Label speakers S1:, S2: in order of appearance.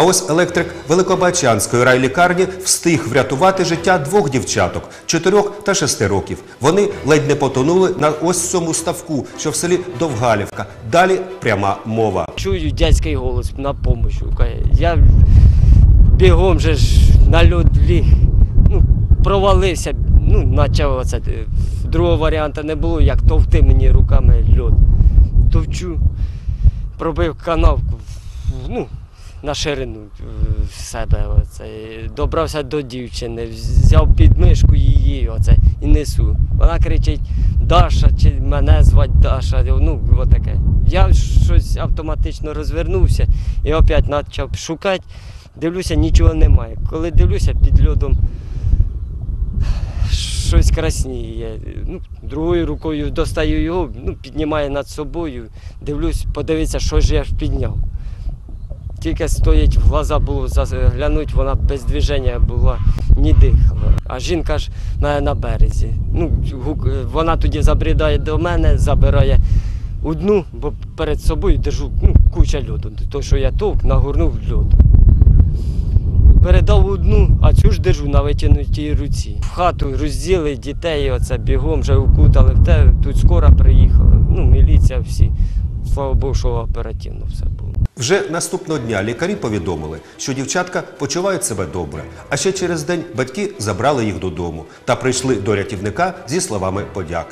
S1: А ось електрик Великобачанської райлікарні встиг врятувати життя двох дівчаток чотирьох та шести років. Вони ледь не потонули на ось цьому ставку, що в селі Довгалівка. Далі пряма мова.
S2: Чую дядський голос на допомогу. Я бігом же ж на льод ліг, ну, провалився, ну, почав оце. е, Другого варіанту не було, як товти мені руками льод. Товчу, пробив канавку, ну, на ширину е, себе. Оце. Добрався до дівчини, взяв підмишку її оце, і несу. Вона кричить Даша, чи мене звати Даша. Ну, отаке. Я щось автоматично розвернувся і опять почав шукати. Дивлюся, нічого немає. Коли дивлюся під льодом, щось красніє. Ну, другою рукою достаю його, ну, піднімаю над собою, дивлюсь, подивитися, що ж я підняв. Тільки стоїть, в глаза було заглянуть, вона без движення була, ні дихала. А жінка ж мене на березі. Ну, вона тоді забрідає до мене, забирає одну, бо перед собою держу ну, куча льоду. То, що я товк, нагорнув льоду. Передав одну, а цю ж держу на витягнутій руці. В хату розділи дітей, оце бігом вже укутали. Тут скоро приїхали. Ну, міліція всі. Слава Богу, що оперативно все було.
S1: Вже наступного дня лікарі повідомили, що дівчатка почувають себе добре. А ще через день батьки забрали їх додому та прийшли до рятівника зі словами подяки.